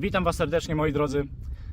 Witam Was serdecznie moi drodzy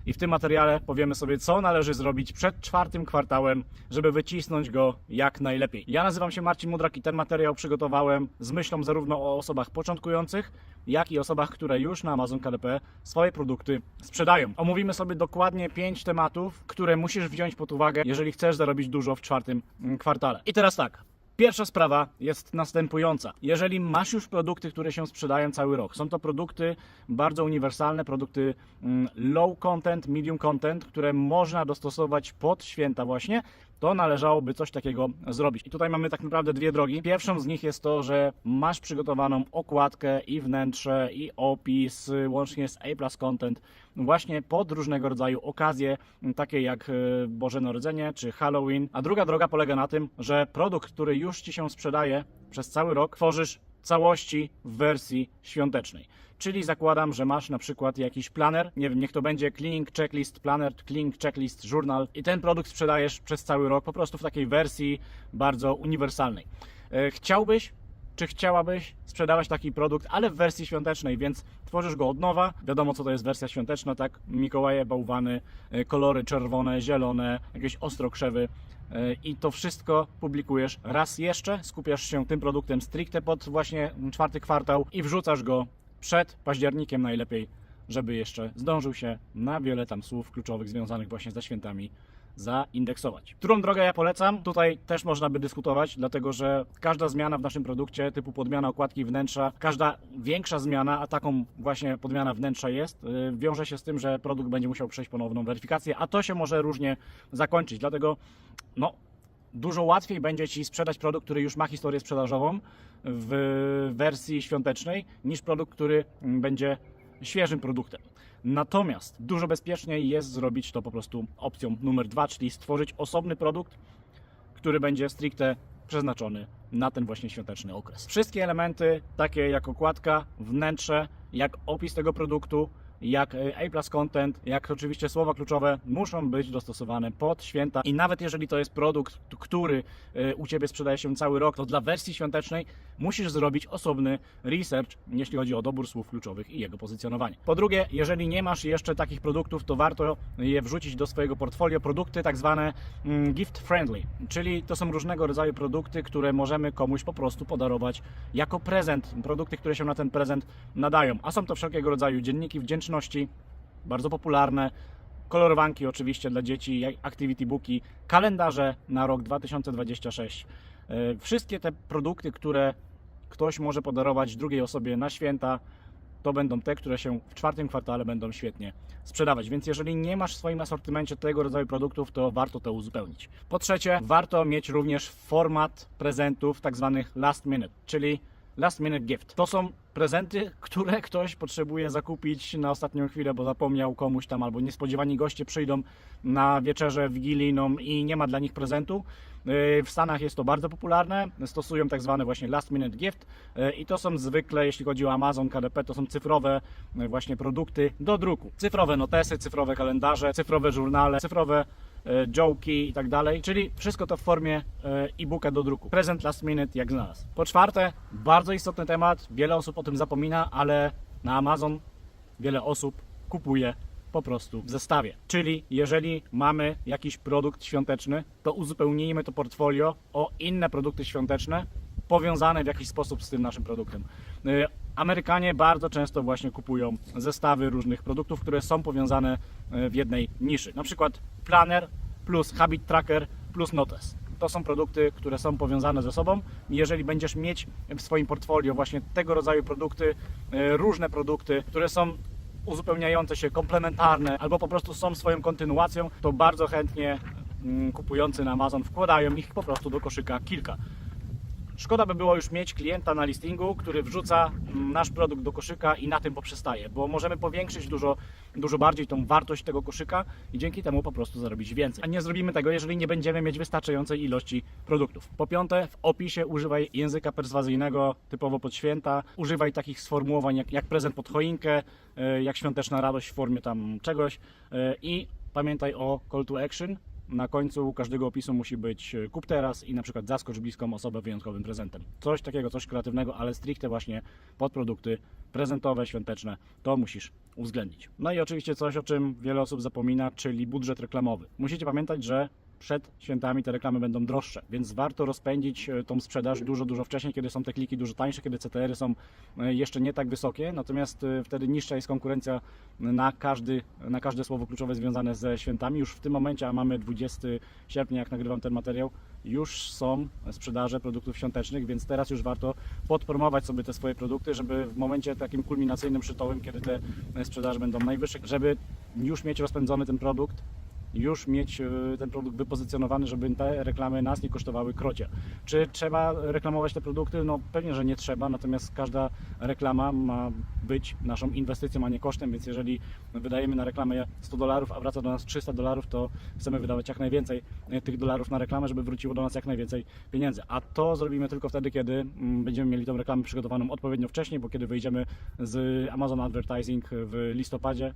i w tym materiale powiemy sobie co należy zrobić przed czwartym kwartałem, żeby wycisnąć go jak najlepiej. Ja nazywam się Marcin Mudrak i ten materiał przygotowałem z myślą zarówno o osobach początkujących, jak i osobach, które już na Amazon KDP swoje produkty sprzedają. Omówimy sobie dokładnie 5 tematów, które musisz wziąć pod uwagę, jeżeli chcesz zarobić dużo w czwartym kwartale. I teraz tak, Pierwsza sprawa jest następująca. Jeżeli masz już produkty, które się sprzedają cały rok, są to produkty bardzo uniwersalne, produkty mm, low content, medium content, które można dostosować pod święta właśnie, to należałoby coś takiego zrobić. I tutaj mamy tak naprawdę dwie drogi. Pierwszą z nich jest to, że masz przygotowaną okładkę i wnętrze, i opis, łącznie z A+ content, właśnie pod różnego rodzaju okazje, takie jak y, Boże Narodzenie czy Halloween. A druga droga polega na tym, że produkt, który już Ci się sprzedaje przez cały rok, tworzysz całości w wersji świątecznej. Czyli zakładam, że masz na przykład jakiś planer, nie wiem, niech to będzie cleaning checklist, planner, cleaning checklist, journal i ten produkt sprzedajesz przez cały rok po prostu w takiej wersji bardzo uniwersalnej. E, Chciałbyś czy chciałabyś sprzedawać taki produkt, ale w wersji świątecznej, więc tworzysz go od nowa. Wiadomo, co to jest wersja świąteczna, tak? Mikołaje, bałwany, e, kolory czerwone, zielone, jakieś ostrokrzewy. E, I to wszystko publikujesz raz jeszcze, skupiasz się tym produktem stricte pod właśnie czwarty kwartał i wrzucasz go przed październikiem najlepiej, żeby jeszcze zdążył się na wiele tam słów kluczowych związanych właśnie ze świętami zaindeksować. Którą drogę ja polecam? Tutaj też można by dyskutować, dlatego że każda zmiana w naszym produkcie, typu podmiana okładki wnętrza, każda większa zmiana, a taką właśnie podmiana wnętrza jest, yy, wiąże się z tym, że produkt będzie musiał przejść ponowną weryfikację, a to się może różnie zakończyć. Dlatego no, dużo łatwiej będzie Ci sprzedać produkt, który już ma historię sprzedażową w wersji świątecznej, niż produkt, który będzie świeżym produktem. Natomiast dużo bezpieczniej jest zrobić to po prostu opcją numer dwa, czyli stworzyć osobny produkt, który będzie stricte przeznaczony na ten właśnie świąteczny okres. Wszystkie elementy, takie jak okładka, wnętrze, jak opis tego produktu, jak e, A+ content, jak oczywiście słowa kluczowe muszą być dostosowane pod święta i nawet jeżeli to jest produkt, który e, u Ciebie sprzedaje się cały rok, to dla wersji świątecznej musisz zrobić osobny research, jeśli chodzi o dobór słów kluczowych i jego pozycjonowanie. Po drugie, jeżeli nie masz jeszcze takich produktów, to warto je wrzucić do swojego portfolio. Produkty tak zwane mm, gift friendly, czyli to są różnego rodzaju produkty, które możemy komuś po prostu podarować jako prezent. Produkty, które się na ten prezent nadają. A są to wszelkiego rodzaju dzienniki wdzięczności, bardzo popularne, kolorowanki oczywiście dla dzieci, activity booki, kalendarze na rok 2026. E, Wszystkie te produkty, które ktoś może podarować drugiej osobie na święta, to będą te, które się w czwartym kwartale będą świetnie sprzedawać. Więc jeżeli nie masz w swoim asortymencie tego rodzaju produktów, to warto to uzupełnić. Po trzecie, warto mieć również format prezentów tak zwanych last minute, czyli last minute gift. To są prezenty, które ktoś potrzebuje zakupić na ostatnią chwilę, bo zapomniał komuś tam, albo niespodziewani goście przyjdą na wieczerzę wigilijną i nie ma dla nich prezentu. Yy, W Stanach jest to bardzo popularne, stosują tak zwane właśnie last minute gift yy, i to są zwykle, jeśli chodzi o Amazon, KDP, to są cyfrowe yy, właśnie produkty do druku. Cyfrowe notesy, cyfrowe kalendarze, cyfrowe żurnale, cyfrowe e, joki i tak dalej, czyli wszystko to w formie e, e-booka do druku. Prezent last minute jak znalazł. Po czwarte, bardzo istotny temat, wiele osób o tym zapomina, ale na Amazon wiele osób kupuje po prostu w zestawie. Czyli jeżeli mamy jakiś produkt świąteczny, to uzupełnijmy to portfolio o inne produkty świąteczne powiązane w jakiś sposób z tym naszym produktem. Y, Amerykanie bardzo często właśnie kupują zestawy różnych produktów, które są powiązane y, w jednej niszy. Na przykład Planner plus Habit Tracker plus Notes. To są produkty, które są powiązane ze sobą. Jeżeli będziesz mieć w swoim portfolio właśnie tego rodzaju produkty, y, różne produkty, które są uzupełniające się, komplementarne, albo po prostu są swoją kontynuacją, to bardzo chętnie mm, kupujący na Amazon wkładają ich po prostu do koszyka kilka. Szkoda by było już mieć klienta na listingu, który wrzuca mm, nasz produkt do koszyka i na tym poprzestaje, bo możemy powiększyć dużo, dużo bardziej tą wartość tego koszyka i dzięki temu po prostu zarobić więcej. A nie zrobimy tego, jeżeli nie będziemy mieć wystarczającej ilości produktów. Po piąte, w opisie używaj języka perswazyjnego typowo pod święta. Używaj takich sformułowań jak, jak prezent pod choinkę, e, jak świąteczna radość w formie tam czegoś e, i pamiętaj o call to action, na końcu każdego opisu musi być e, kup teraz i na przykład zaskocz bliską osobę wyjątkowym prezentem. Coś takiego, coś kreatywnego, ale stricte właśnie pod produkty prezentowe, świąteczne, to musisz uwzględnić. No i oczywiście coś, o czym wiele osób zapomina, czyli budżet reklamowy. Musicie pamiętać, że przed świętami te reklamy będą droższe, więc warto rozpędzić e, tą sprzedaż dużo, dużo wcześniej, kiedy są te kliki dużo tańsze, kiedy CTR-y są e, jeszcze nie tak wysokie, natomiast e, wtedy niższa jest konkurencja na, każdy, na każde słowo kluczowe związane ze świętami. Już w tym momencie, a mamy 20 sierpnia, jak nagrywam ten materiał, już są sprzedaże produktów świątecznych, więc teraz już warto podpromować sobie te swoje produkty, żeby w momencie takim kulminacyjnym, szczytowym, kiedy te sprzedaże będą najwyższe, żeby już mieć rozpędzony ten produkt, już mieć e, ten produkt wypozycjonowany, żeby te reklamy nas nie kosztowały krocie. Czy trzeba reklamować te produkty? No pewnie, że nie trzeba, natomiast każda reklama ma być naszą inwestycją, a nie kosztem, więc jeżeli wydajemy na reklamę 100 dolarów, a wraca do nas 300 dolarów, to chcemy wydawać jak najwięcej e, tych dolarów na reklamę, żeby wróciło do nas jak najwięcej pieniędzy. A to zrobimy tylko wtedy, kiedy mm, będziemy mieli tą reklamę przygotowaną odpowiednio wcześniej, bo kiedy wyjdziemy z Amazon Advertising w listopadzie,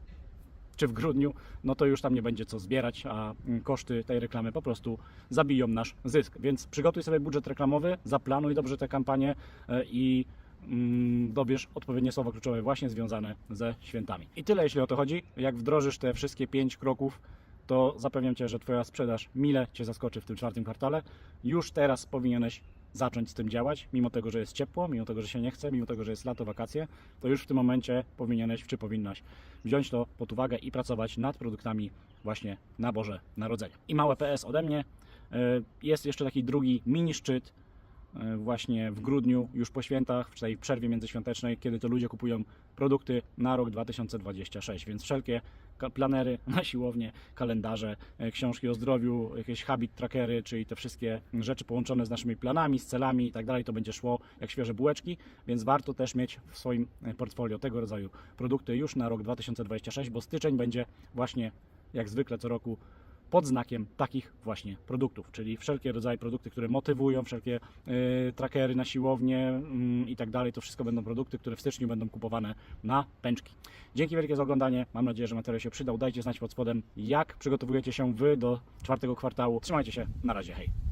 czy w grudniu, no to już tam nie będzie co zbierać, a mm, koszty tej reklamy po prostu zabiją nasz zysk. Więc przygotuj sobie budżet reklamowy, zaplanuj dobrze tę kampanię e, i mm, dobierz odpowiednie słowa kluczowe właśnie związane ze świętami. I tyle jeśli o to chodzi. Jak wdrożysz te wszystkie pięć kroków, to zapewniam Cię, że Twoja sprzedaż mile Cię zaskoczy w tym czwartym kwartale. Już teraz powinieneś zacząć z tym działać, mimo tego, że jest ciepło, mimo tego, że się nie chce, mimo tego, że jest lato, wakacje, to już w tym momencie powinieneś czy powinnaś wziąć to pod uwagę i pracować nad produktami właśnie na Boże Narodzenie. I małe PS ode mnie. E, Jest jeszcze taki drugi mini szczyt właśnie w grudniu, już po świętach, w tej przerwie międzyświątecznej, kiedy to ludzie kupują produkty na rok 2026, więc wszelkie planery na siłownię, kalendarze, e, książki o zdrowiu, jakieś habit trackery, czyli te wszystkie rzeczy połączone z naszymi planami, z celami i tak dalej, to będzie szło jak świeże bułeczki, więc warto też mieć w swoim e, portfolio tego rodzaju produkty już na rok 2026, bo styczeń będzie właśnie jak zwykle co roku pod znakiem takich właśnie produktów, czyli wszelkie rodzaje produkty, które motywują, wszelkie y, trackery na siłownię mm, i tak dalej, to wszystko będą produkty, które w styczniu będą kupowane na pęczki. Dzięki wielkie za oglądanie, mam nadzieję, że materiał się przydał. Dajcie znać pod spodem, jak przygotowujecie się Wy do czwartego kwartału. Trzymajcie się, na razie, hej.